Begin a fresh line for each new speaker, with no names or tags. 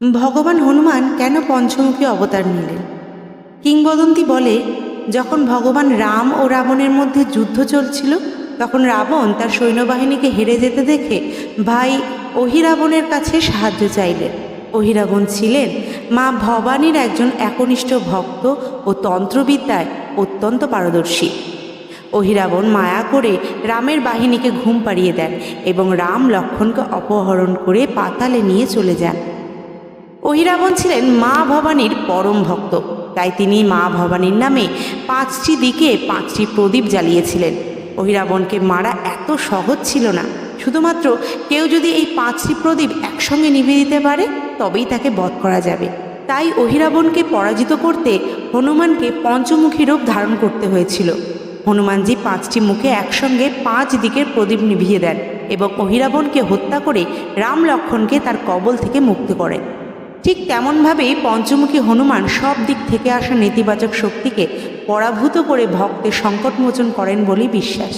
ভগবান হনুমান কেন পঞ্চমুখী অবতার নিলেন? কিংবদন্তি বলে, যখন ভগবান রাম ও রাবণের মধ্যে যুদ্ধ চলছিল, তখন রাবণ তার সৈন্যবাহিনীকে হেরে যেতে দেখে ভাই অহিরাবণের কাছে সাহায্য চাইলেন। অহিরাবণ ছিলেন মা ভবানীর একজন একনিষ্ঠ ভক্ত ও তন্ত্রবিদ্যায় অত্যন্ত পারদর্শী। অহিরাবণ মায়া করে রামের বাহিনীকে ঘুম পাড়িয়ে দেন এবং রাম লক্ষণকে অপহরণ করে পাতালে নিয়ে চলে যান। অহিরাবণ ছিলেন মা ভবানীর পরম ভক্ত। তাই তিনি মা ভবানীর নামে পাঁচটি দিকে পাঁচটি প্রদীপ জ্বালিয়েছিলেন। অহিরাবণকে মারা এত সহজ ছিল না। শুধুমাত্র কেউ যদি এই পাঁচটি প্রদীপ একসঙ্গে নিভিয়ে দিতে পারে, তবেই তাকে বধ করা যাবে। তাই অহিরাবণকে পরাজিত করতে হনুমানকে পঞ্চমুখী রূপ ধারণ করতে হয়েছিল। হনুমানজি পাঁচটি মুখে একসঙ্গে পাঁচ দিকের প্রদীপ নিভিয়ে দেন এবং অহিরাবণকে হত্যা করে রাম লক্ষণকে তার কবল থেকে মুক্ত করেন। ঠিক তেমনভাবেই পঞ্চমুখী হনুমান সব দিক থেকে আসা নেতিবাচক শক্তিকে পরাভূত করে ভক্তের সংকটমোচন করেন বলেই বিশ্বাস।